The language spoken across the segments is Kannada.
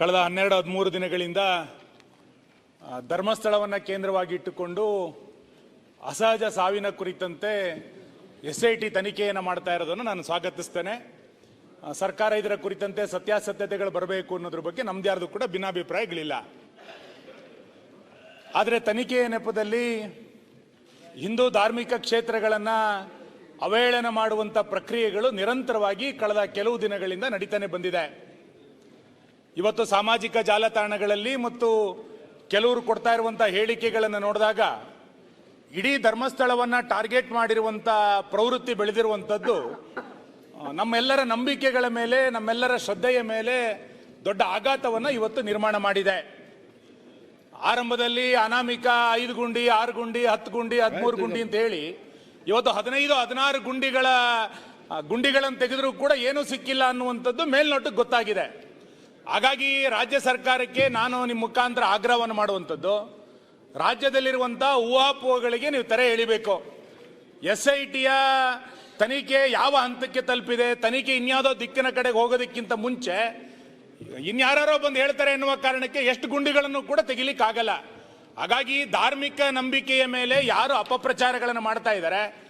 ಕಳೆದ ಹನ್ನೆರಡು ಹದಿಮೂರು ದಿನಗಳಿಂದ ಧರ್ಮಸ್ಥಳವನ್ನು ಕೇಂದ್ರವಾಗಿ ಇಟ್ಟುಕೊಂಡು ಅಸಹಜ ಸಾವಿನ ಕುರಿತಂತೆ ಎಸ್ ಐ ಟಿ ತನಿಖೆಯನ್ನು ಮಾಡ್ತಾ ಇರೋದನ್ನು ನಾನು ಸ್ವಾಗತಿಸ್ತೇನೆ. ಸರ್ಕಾರ ಇದರ ಕುರಿತಂತೆ ಸತ್ಯಾಸತ್ಯತೆಗಳು ಬರಬೇಕು ಅನ್ನೋದ್ರ ಬಗ್ಗೆ ನಮ್ದು ಯಾರ್ದು ಕೂಡ ಭಿನ್ನಾಭಿಪ್ರಾಯಗಳಿಲ್ಲ. ಆದರೆ ತನಿಖೆಯ ನೆಪದಲ್ಲಿ ಹಿಂದೂ ಧಾರ್ಮಿಕ ಕ್ಷೇತ್ರಗಳನ್ನು ಅವಹೇಳನ ಮಾಡುವಂಥ ಪ್ರಕ್ರಿಯೆಗಳು ನಿರಂತರವಾಗಿ ಕಳೆದ ಕೆಲವು ದಿನಗಳಿಂದ ನಡೀತಾನೆ ಬಂದಿದೆ. ಇವತ್ತು ಸಾಮಾಜಿಕ ಜಾಲತಾಣಗಳಲ್ಲಿ ಮತ್ತು ಕೆಲವರು ಕೊಡ್ತಾ ಇರುವಂಥ ಹೇಳಿಕೆಗಳನ್ನು ನೋಡಿದಾಗ ಇಡೀ ಧರ್ಮಸ್ಥಳವನ್ನು ಟಾರ್ಗೆಟ್ ಮಾಡಿರುವಂಥ ಪ್ರವೃತ್ತಿ ಬೆಳೆದಿರುವಂಥದ್ದು ನಮ್ಮೆಲ್ಲರ ನಂಬಿಕೆಗಳ ಮೇಲೆ ನಮ್ಮೆಲ್ಲರ ಶ್ರದ್ಧೆಯ ಮೇಲೆ ದೊಡ್ಡ ಆಘಾತವನ್ನು ಇವತ್ತು ನಿರ್ಮಾಣ ಮಾಡಿದೆ. ಆರಂಭದಲ್ಲಿ ಅನಾಮಿಕ ಐದು ಗುಂಡಿ ಆರು ಗುಂಡಿ ಹತ್ತು ಗುಂಡಿ ಹದಿಮೂರು ಗುಂಡಿ ಅಂತ ಹೇಳಿ ಇವತ್ತು ಹದಿನೈದು ಹದಿನಾರು ಗುಂಡಿಗಳ ಗುಂಡಿಗಳನ್ನು ತೆಗೆದರೂ ಕೂಡ ಏನೂ ಸಿಕ್ಕಿಲ್ಲ ಅನ್ನುವಂಥದ್ದು ಮೇಲ್ನೋಟಕ್ಕೆ ಗೊತ್ತಾಗಿದೆ. ಹಾಗಾಗಿ ರಾಜ್ಯ ಸರ್ಕಾರಕ್ಕೆ ನಾನು ನಿಮ್ಮ ಮುಖಾಂತರ ಆಗ್ರಹವನ್ನು ಮಾಡುವಂಥದ್ದು. ರಾಜ್ಯದಲ್ಲಿರುವಂಥ ಊಹಾಪೋಹಗಳಿಗೆ ನೀವು ತೆರೆ ಎಳಿಬೇಕು. ಎಸ್ ಐ ಟಿಯ ತನಿಖೆ ಯಾವ ಹಂತಕ್ಕೆ ತಲುಪಿದೆ, ತನಿಖೆ ಇನ್ಯಾವುದೋ ದಿಕ್ಕಿನ ಕಡೆಗೆ ಹೋಗೋದಕ್ಕಿಂತ ಮುಂಚೆ ಇನ್ಯಾರೋ ಬಂದು ಹೇಳ್ತಾರೆ ಎನ್ನುವ ಕಾರಣಕ್ಕೆ ಎಷ್ಟು ಗುಂಡಿಗಳನ್ನು ಕೂಡ ತೆಗಿಲಿಕ್ಕಾಗಲ್ಲ. ಹಾಗಾಗಿ ಧಾರ್ಮಿಕ ನಂಬಿಕೆಯ ಮೇಲೆ ಯಾರು ಅಪಪ್ರಚಾರಗಳನ್ನು ಮಾಡ್ತಾ ಇದ್ದಾರೆ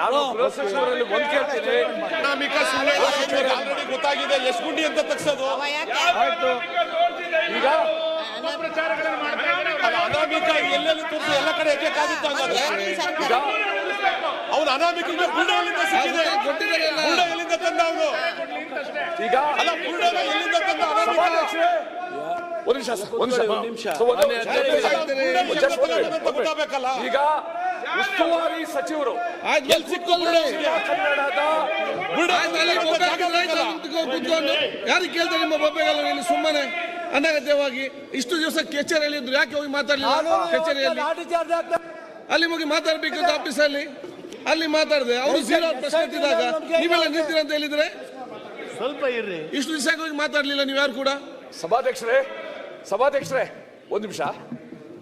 ನಾನು ಗೃಹ ಸಚಿವರಲ್ಲಿ ಒಂದ್ ಕೇಳ್ತೀನಿ. ಆಲ್ರೆಡಿ ಗೊತ್ತಾಗಿದೆ. ಎಷ್ಟು ಗುಂಡಿ ಅಂತ ತಗ್ಸೋದು. ಆಯ್ತು. ಈಗ? ಅನಾಮಿಕ ಎಲ್ಲೆಲ್ಲಿ ತೋರಿಸಿ ಎಲ್ಲ ಕಡೆ ಎಕ್ಕಾಗುತ್ತೆ ಹಂಗಾದ್ರೆ? ಈಗ? ಅವನು ಅನಾಮಿಕ ಗುಂಡ ಸಿಕ್ಕಿದೆ. ಗುಂಡ ಎಲ್ಲಿಂದ ತಂದ ಅವನು. ಈಗ? ಅಲ್ಲ ಗುಂಡ ಎಲ್ಲಿಂದ ತಂದ ಅನಾಮಿಕ? ಒಂದ್ ನಿಮಿಷ ಒಂದ್ ನಿಮಿಷ. ಈಗ? ಉಸ್ತುವಾರಿ ಸಚಿವರು. ಯಾರಿಗೆ ಕೇಳ್ತಾರೆ ನಿಮ್ಮ ಸುಮ್ಮನೆ ಅನಗತ್ಯವಾಗಿ? ಇಷ್ಟು ದಿವಸ ಕಚೇರಿಯಲ್ಲಿ ಇದ್ರು ಯಾಕೆ ಹೋಗಿ ಮಾತಾಡಲಿಲ್ಲ? ಕಚೇರಿಯಲ್ಲಿ ಅಲ್ಲಿ ಹೋಗಿ ಮಾತಾಡ್ಬೇಕಂತ ಆಫೀಸಲ್ಲಿ ಅಲ್ಲಿ? ಮಾತಾಡಿದೆ. ಅವರು ಜೀರೋ ಪ್ರಶ್ನೆ ಎತ್ತಿದಾಗ ನೀವೆಲ್ಲ ನಿಂತಿರ ಅಂತ ಹೇಳಿದ್ರೆ? ಸ್ವಲ್ಪ ಇರ್ರಿ. ಇಷ್ಟು ದಿವಸ ಹೋಗಿ ಮಾತಾಡ್ಲಿಲ್ಲ ನೀವು ಯಾರು ಕೂಡ? ಸಭಾಧ್ಯಕ್ಷರೇ ಸಭಾಧ್ಯಕ್ಷರೇ ಒಂದ್ ನಿಮಿಷ.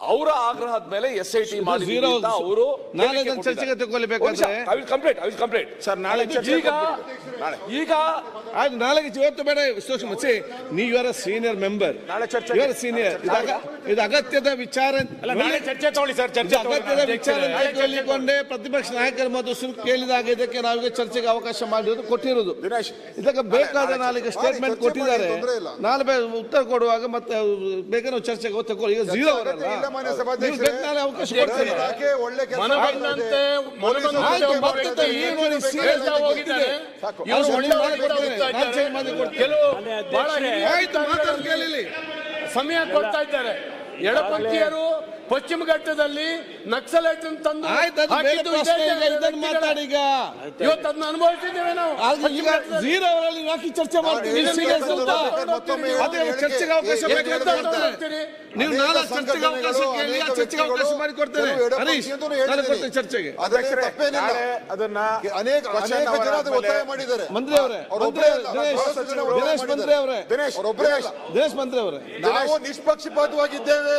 ಅವರ ಆಗ್ರಹದ ಮೇಲೆ ಎಸ್ ಐ ಟಿ. ಅವರು ನಾಳೆ ಚರ್ಚೆಗೆ ತಗೊಳ್ಬೇಕಾದ್ರೆ- ಕಂಪ್ಲೀಟ್ ಐ ಕಂಪ್ಲೀಟ್ ಸರ್ ನಾಳೆ ಚರ್ಚೆ ಈಗ ಈಗ ಆಯ್ತು ನಾಳೆ ಇವತ್ತು ಬೇಡ ಸೂಕ್ಷ್ಮ ಸಿ ನೀವು ಇವರ ಸೀನಿಯರ್ ಮೆಂಬರ್ ನಾಳೆ ಚರ್ಚೆ ಇವರ ಸೀನಿಯರ್ ಇದು ಅಗತ್ಯದ ವಿಚಾರ ಅಲ್ಲ ನಾಳೆ ಚರ್ಚೆ ತಗೊಳ್ಳಿ ಸರ್ ಚರ್ಚೆ ಅಗತ್ಯದ ವಿಚಾರ ಕೇಳಿಕೊಂಡೇ ಪ್ರತಿಪಕ್ಷ ನಾಯಕರ ಮತ್ತು ಸುರು ಕೇಳಿದಾಗ ಇದಕ್ಕೆ ನಾವೀಗ ಚರ್ಚೆಗೆ ಅವಕಾಶ ಮಾಡಿರೋದು ಕೊಟ್ಟಿರೋದು. ದಿನೇಶ್, ಇದಕ್ಕೆ ಬೇಕಾದ ನಾಳೆಗೆ ಸ್ಟೇಟ್ಮೆಂಟ್ ಕೊಟ್ಟಿದ್ದಾರೆ. ನಾಳೆ ಉತ್ತರ ಕೊಡುವಾಗ ಮತ್ತೆ ಬೇಕಾದ್ರೆ ಚರ್ಚೆಗೆ ತಗೊಳ್ಳಿ. ಈಗ ಜೀರೋ ಇಲ್ಲ. ಮಾನ್ಯ ಸಮಯ ಕೊಡ್ತಾ ಇದ್ದಾರೆ. ಎಡಪಂಥೀಯರು ಪಶ್ಚಿಮ ಘಟ್ಟದಲ್ಲಿ ನಕ್ಸಲೈಟ್ ತಂದು ಆಯ್ತು ಅದು ಬೇರೆ ಹಾಕಿದ್ದು ಈಗ ಮಾತಾಡಿ ಇವತ್ತು ಅದನ್ನ ಅನುಭವಿಸಿದ್ದೇವೆ ನಾವು. ಝೀರೋ ಅವರಲ್ಲಿ ಯಾಕೆ ಚರ್ಚೆ ಮಾಡ್ತೀವಿ. ಚರ್ಚೆಗೆ ಅವಕಾಶ ನೀವು ನಾಳೆ ಚರ್ಚೆಗೆ ಅವಕಾಶ ಕೇಳಿ ಆ ಚರ್ಚೆಗೆ ಅವಕಾಶ ಮಾಡಿ ಕೊಡ್ತೇನೆ ಹರೀಶ್ ನಾನು ಕೊಡ್ತೇನೆ ಚರ್ಚೆಗೆ. ಅದನ್ನ ಅನೇಕ ಅನೇಕ ಜನ ಒತ್ತಾಯ ಮಾಡಿದ್ದಾರೆ. ಮಂತ್ರಿ ಅವರೇ ದಿನೇಶ್ ಮಂತ್ರಿ. ಅವರೇ ದಿನೇಶ್ ಮಂತ್ರಿ ಅವರೇ. ನಾವು ನಿಷ್ಪಕ್ಷಪಾತವಾಗಿದ್ದೇವೆ.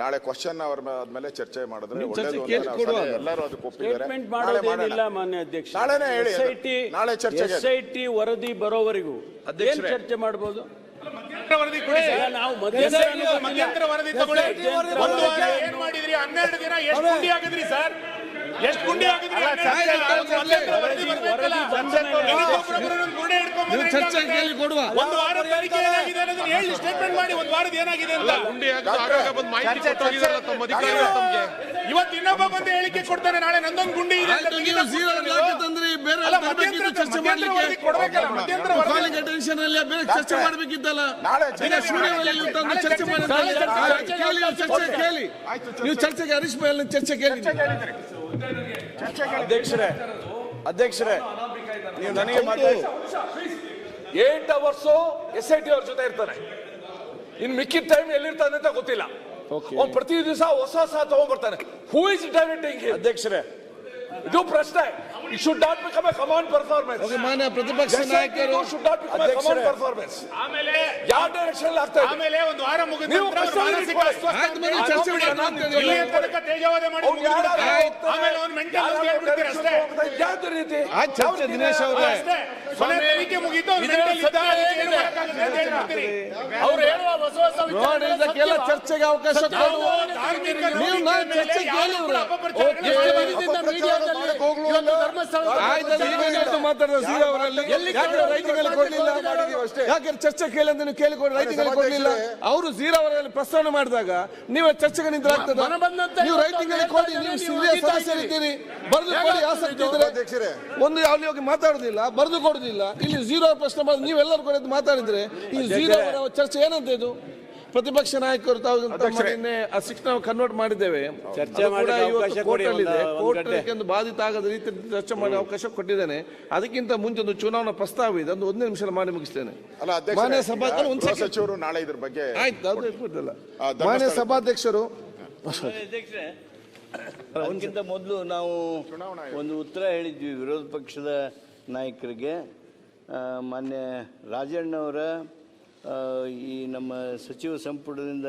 ನಾಳೆ ಕ್ವಶನ್ ಅವ್ರ ಆದ್ಮೇಲೆ ಚರ್ಚೆ ಮಾಡಿದ್ರೆ ಒಳ್ಳೇದು ಅಂತ ನಾವು ಕೊಡುವ. ಎಲ್ಲರೂ ಅದಕ್ಕೆ ಒಪ್ಪಿದ್ದಾರೆ ಸ್ಟೇಟ್ಮೆಂಟ್ ನಾಳೆ ಮಾಡೋದೇನಿಲ್ಲ ಮಾಡೋಣ. ಮಾನ್ಯ ಅಧ್ಯಕ್ಷ. ನಾಳೆನೇ ಹೇಳಿ ಅದು. ಎಸ್ ಐ ಟಿ ನಾಳೆ ಚರ್ಚೆಗೆ ಎಸ್ ಐ ಟಿ ವರದಿ ಬರೋವರೆಗೂ ಏನ್ ಚರ್ಚೆ ಮಾಡಬಹುದು ವರದಿ ಕೊಡಿ ಸರ್. ನಾವು ಮಧ್ಯಂತರ ಮಧ್ಯಂತರ ವರದಿ ತಗೊಳ್ಳಿ. ಒಂದು ವಾರ ಏನ್ ಮಾಡಿದ್ರಿ? ಹನ್ನೆರಡು ದಿನ ಎಷ್ಟು ಗುಂಡಿ ಆಗಿದ್ರಿ ಸರ್? ಎಷ್ಟು ಗುಂಡಿ? ಒಂದು ತನಿಖೆ ಏನಾಗಿದೆ ಅನ್ನೋದನ್ನ ಹೇಳಿ ಸ್ಟೇಟ್ಮೆಂಟ್ ಮಾಡಿ ಒಂದು ವಾರದ ಏನಾಗಿದೆ ಅಂತ. ಇವತ್ತು ಇನ್ನೊಬ್ಬ ಬಂದು ಹೇಳಿಕೆ ಕೊಡ್ತಾರೆ ನಾಳೆ ನಂದೊಂದು ಗುಂಡಿ ಇದೆ ಚರ್ಚೆ ಮಾಡಬೇಕಿದ್ದಲ್ಲ ಚರ್ಚೆ ಮಾಡಿ ಚರ್ಚೆ ಕೇಳಿ ನೀವು ಚರ್ಚೆ ಕೇಳಿ ನೀವು ಚರ್ಚೆಗೆ ಹರೀಶ್ ಮೇಲೆ ಚರ್ಚೆ ಕೇಳಿ ಅಧ್ಯಕ್ಷರೇ ಅಧ್ಯಕ್ಷರೇ ನೀವು ನನಗೆ ಮಾತಾಡಿ eight hours S I T ಅವ್ರ ಜೊತೆ ಇರ್ತಾರೆ ಇನ್ ಮಿಕ್ಕಿದ ಟೈಮ್ ಎಲ್ಲಿರ್ತಾನೆ ಅಂತ ಗೊತ್ತಿಲ್ಲ. ಅವ್ನು ಪ್ರತಿ ದಿವಸ ಹೊಸ ಹೊಸ ತಗೊಂಡ್ಬರ್ತಾನೆ. ಹೂ ಇಸ್ ಡೈರೆಕ್ಟಿಂಗ್ ಅಧ್ಯಕ್ಷರೇ. ಇದು ಪ್ರಶ್ನೆ. It should not become a command performance okay ಮಾನ್ಯ ಪ್ರತಿಪಕ್ಷ ನಾಯಕರು ಆಮೇಲೆ ಯಾವ ಡೈರೆಕ್ಷನ್ ಆಗ್ತಾ ಇದೆ ಆಮೇಲೆ ಒಂದು ವಾರ ಮುಗಿದ ನೀವು ನಂತರ ಮಾನಸಿಕ ಅಂತ ಚರ್ಚೆ. ಮಾಡೋಣ ಅಂತ ಹೇಳಿ. ತನಕ ತೇಜವಾದ ಮಾಡಿ? ಆಮೇಲೆ ಅವ್ನು ಮೆಂಟಲ್ ಹೇಳ್ಬಿಡ್ತೀರ ಅಷ್ಟೇ ಯಾವ ರೀತಿ ಆ ಚರ್ಚೆ ದಿನೇಶ್ ಅವರೇ ಕೊನೆ ತನಿಖೆ ಮುಗೀತು ಅವ್ನು mental ಇದ್ದ, ಅದಕ್ಕೆ ಏನು ಮಾಡೋಕ್ಕಾಗಲ್ಲ ಅಂತ ಹೇಳ್ಬಿಡ್ತೀರಿ. ಅವ್ರು ಹೇಳುವ ಹೊಸ ಹೊಸ ಚರ್ಚೆಗೆ ಅವಕಾಶ ನಾವು ನಾನು ಚರ್ಚೆ ಕೇಳಿ ಕೇಳಿಕೊಂಡು ಕೊಡ್ಲಿಲ್ಲ ಅವರು ಜೀರೋ ಅವರಲ್ಲಿ ಪ್ರಸ್ತಾವನೆ ಮಾಡಿದಾಗ ನೀವು ಚರ್ಚೆಗೆ ನಿಂತಾಗ್ತದೆ ನೀವು ಕೊಡಿ ನೀವು ಬರೆದು ಕೊಡಿ ಆಸಕ್ತಿ ಇದ್ರೆ ಒಂದು ಯಾವ್ದು ಮಾತಾಡುದಿಲ್ಲ, ಬರೆದು ಕೊಡುದಿಲ್ಲ. ಇಲ್ಲಿ ಜೀರೋ ಪ್ರಶ್ನೆ ಮಾಡಿ ನೀವೆಲ್ಲರೂ ಕೂಡ ಮಾತಾಡಿದ್ರೆ ಈ ಝೀರೋ ಚರ್ಚೆ ಏನಂತ ಇದು? ಪ್ರತಿಪಕ್ಷ ನಾಯಕರು ತಾವು ನಿನ್ನೆ ಆ ನಾವು ಕನ್ವರ್ಟ್ ಮಾಡಿದ್ದೇವೆ. ಕೋರ್ಟ್. ಬಾಧಿತ ಆಗದ ರೀತಿ ಚರ್ಚೆ ಮಾಡಿ ಅವಕಾಶ ಕೊಟ್ಟಿದ್ದೇನೆ. ಅದಕ್ಕಿಂತ ಮುಂಚೆ ಒಂದು ಚುನಾವಣಾ ಪ್ರಸ್ತಾವ ಇದೆ. ಒಂದು ಒಂದೇ ನಿಮಿಷ ಮಾಡಿ ಮುಗಿಸ್ತೇನೆ. ಅಲ್ಲ ಮಾನ್ಯ ಸಭಾಧ್ಯಕ್ಷರು ನಾಳೆ ಇದ್ರ ಬಗ್ಗೆ ಆಯ್ತು ಅದು ಮಾನ್ಯ ಸಭಾಧ್ಯಕ್ಷರು. ಅದಕ್ಕಿಂತ ಮೊದಲು ನಾವು ಒಂದು ಉತ್ತರ ಹೇಳಿದ್ವಿ ವಿರೋಧ ಪಕ್ಷದ ನಾಯಕರಿಗೆ. ಮಾನ್ಯ ರಾಜಣ್ಣವರ ಈ ನಮ್ಮ ಸಚಿವ ಸಂಪುಟದಿಂದ